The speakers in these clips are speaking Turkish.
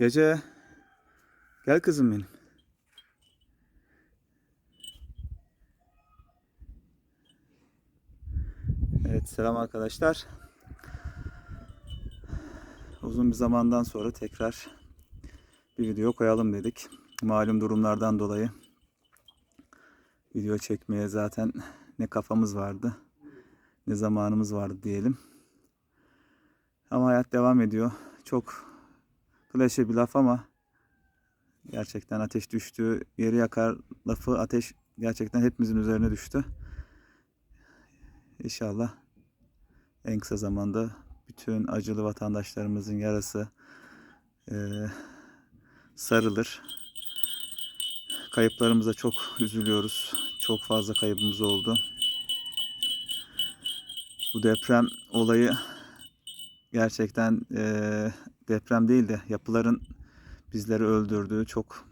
Gece gel kızım benim. Evet selam arkadaşlar. Uzun bir zamandan sonra tekrar bir video koyalım dedik. Malum durumlardan dolayı video çekmeye zaten ne kafamız vardı ne zamanımız vardı diyelim. Ama hayat devam ediyor. Çok klişe bir laf ama gerçekten ateş düştüğü yeri yakar lafı ateş gerçekten hepimizin üzerine düştü. İnşallah en kısa zamanda bütün acılı vatandaşlarımızın yarası eee, sarılır. Kayıplarımıza çok üzülüyoruz. Çok fazla kaybımız oldu. Bu deprem olayı gerçekten eee, deprem değil de yapıların bizleri öldürdüğü çok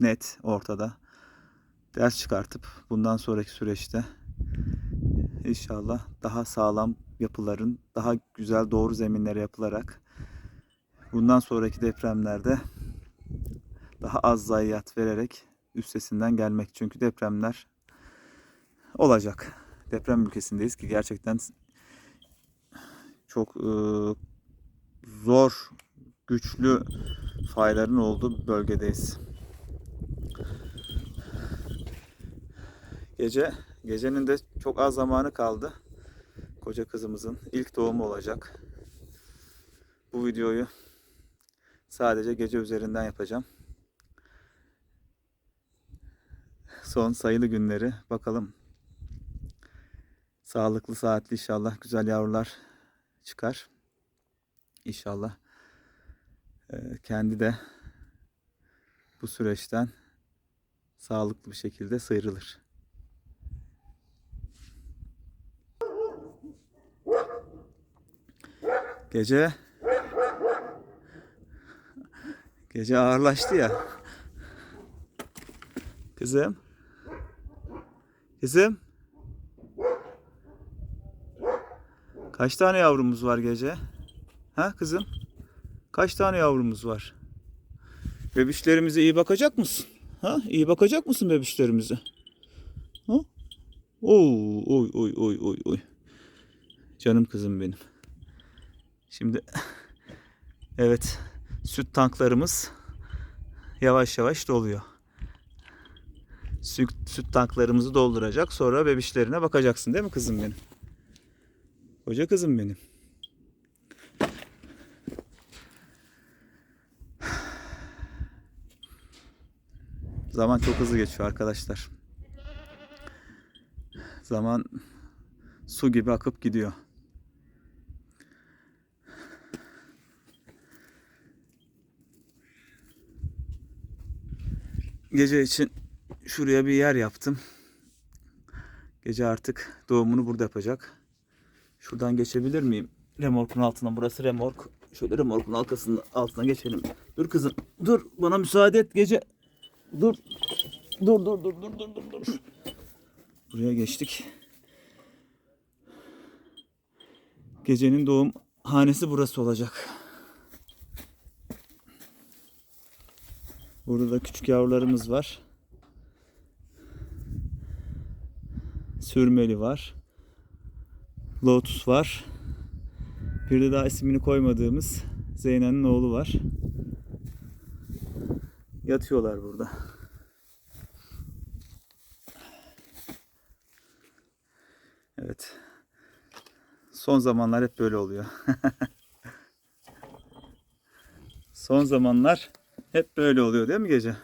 net ortada. Ders çıkartıp bundan sonraki süreçte inşallah daha sağlam yapıların daha güzel doğru zeminlere yapılarak bundan sonraki depremlerde daha az zayiat vererek üstesinden gelmek. Çünkü depremler olacak. Deprem ülkesindeyiz ki gerçekten çok e, zor, güçlü fayların olduğu bölgedeyiz. Gece, gecenin de çok az zamanı kaldı. Koca kızımızın ilk doğumu olacak. Bu videoyu sadece gece üzerinden yapacağım. Son sayılı günleri bakalım. Sağlıklı, saatli inşallah güzel yavrular çıkar. İnşallah eee, kendi de bu süreçten sağlıklı bir şekilde sıyrılır. Gece gece ağırlaştı ya. Kızım. Kızım. Kaç tane yavrumuz var gece? Ha kızım? Kaç tane yavrumuz var? Bebişlerimize iyi bakacak mısın? Ha? İyi bakacak mısın bebişlerimize? Ha? Oy oy oy oy oy. Canım kızım benim. Şimdi evet süt tanklarımız yavaş yavaş doluyor. Süt, süt tanklarımızı dolduracak. Sonra bebişlerine bakacaksın değil mi kızım benim? Koca kızım benim. Zaman çok hızlı geçiyor arkadaşlar. Zaman su gibi akıp gidiyor. Gece için şuraya bir yer yaptım. Gece artık doğumunu burada yapacak. Şuradan geçebilir miyim? Remorkun altına. Burası remork. Şöyle remorkun arkasının altına geçelim. Dur kızım. Dur. Bana müsaade et gece. Dur. Dur dur dur dur dur dur dur. Buraya geçtik. Gecenin doğum hanesi burası olacak. Burada da küçük yavrularımız var. Sürmeli var. Lotus var. Bir de daha ismini koymadığımız Zeynep'in oğlu var. Yatıyorlar burada. Evet. Son zamanlar hep böyle oluyor. Son zamanlar hep böyle oluyor değil mi gece?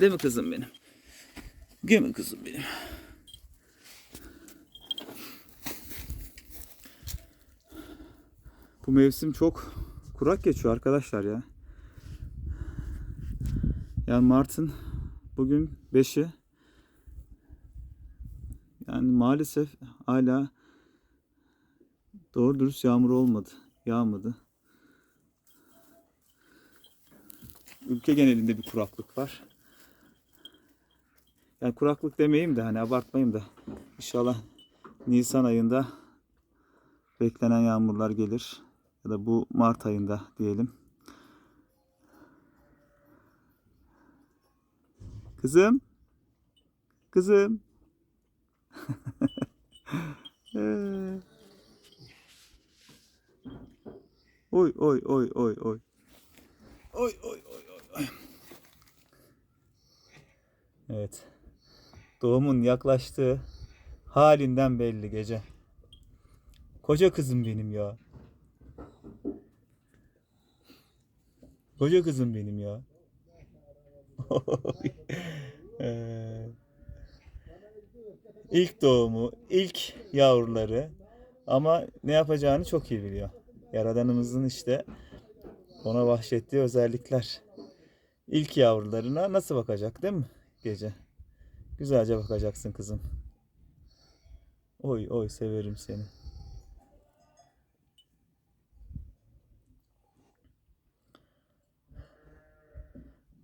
Değil mi kızım benim? Değil mi kızım benim? Bu mevsim çok kurak geçiyor arkadaşlar ya. Yani Mart'ın bugün 5'i. Yani maalesef hala doğru dürüst yağmur olmadı. Yağmadı. Ülke genelinde bir kuraklık var. Yani kuraklık demeyeyim de hani abartmayayım da inşallah Nisan ayında beklenen yağmurlar gelir. Ya da bu Mart ayında diyelim. Kızım. Kızım. Ee. oy oy oy oy oy. Oy oy oy oy. oy. Evet. Doğumun yaklaştığı halinden belli gece. Koca kızım benim ya. Koca kızım benim ya. Ee, ilk doğumu, ilk yavruları ama ne yapacağını çok iyi biliyor. Yaradanımızın işte ona bahşettiği özellikler. İlk yavrularına nasıl bakacak değil mi gece? Güzelce bakacaksın kızım. Oy oy severim seni.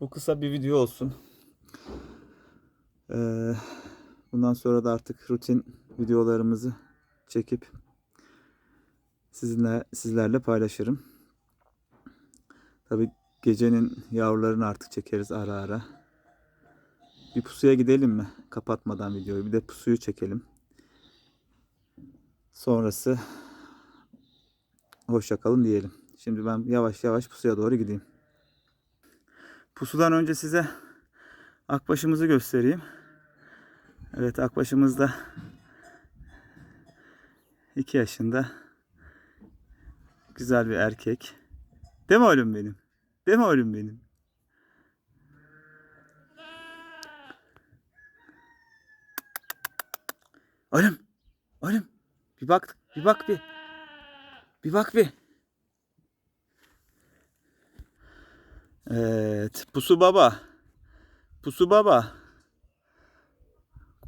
Bu kısa bir video olsun. Ee, bundan sonra da artık rutin videolarımızı çekip sizinle sizlerle paylaşırım. Tabi gecenin yavrularını artık çekeriz ara ara. Bir pusuya gidelim mi? Kapatmadan videoyu. Bir de pusuyu çekelim. Sonrası hoşça kalın diyelim. Şimdi ben yavaş yavaş pusuya doğru gideyim. Pusudan önce size akbaşımızı göstereyim. Evet akbaşımız da 2 yaşında güzel bir erkek. Değil mi oğlum benim? Değil mi oğlum benim? Oğlum, oğlum bir bak, bir bak bir. Bir bak bir. Evet, Pusu Baba. Pusu Baba.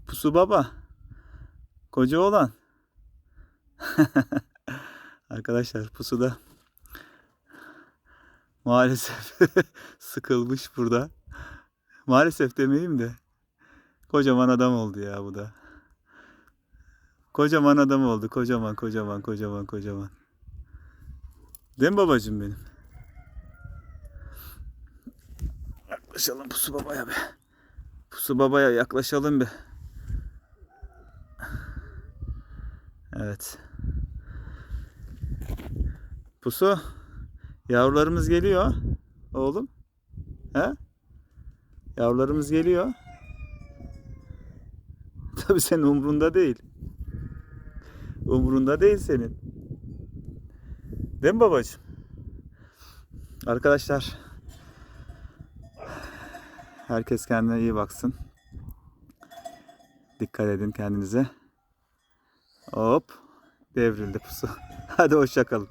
Pusu Baba. Koca oğlan. Arkadaşlar Pusu da maalesef sıkılmış burada. Maalesef demeyeyim de kocaman adam oldu ya bu da. Kocaman adam oldu. Kocaman, kocaman, kocaman, kocaman. Değil mi babacığım benim? Yaklaşalım Pusu Baba'ya be. Pusu Baba'ya yaklaşalım be. Evet. Pusu. Yavrularımız geliyor. Oğlum. He? Yavrularımız geliyor. Tabii senin umrunda değil. Umrunda değil senin. Değil mi babacığım? Arkadaşlar herkes kendine iyi baksın. Dikkat edin kendinize. Hop devrildi pusu. Hadi hoşça kalın.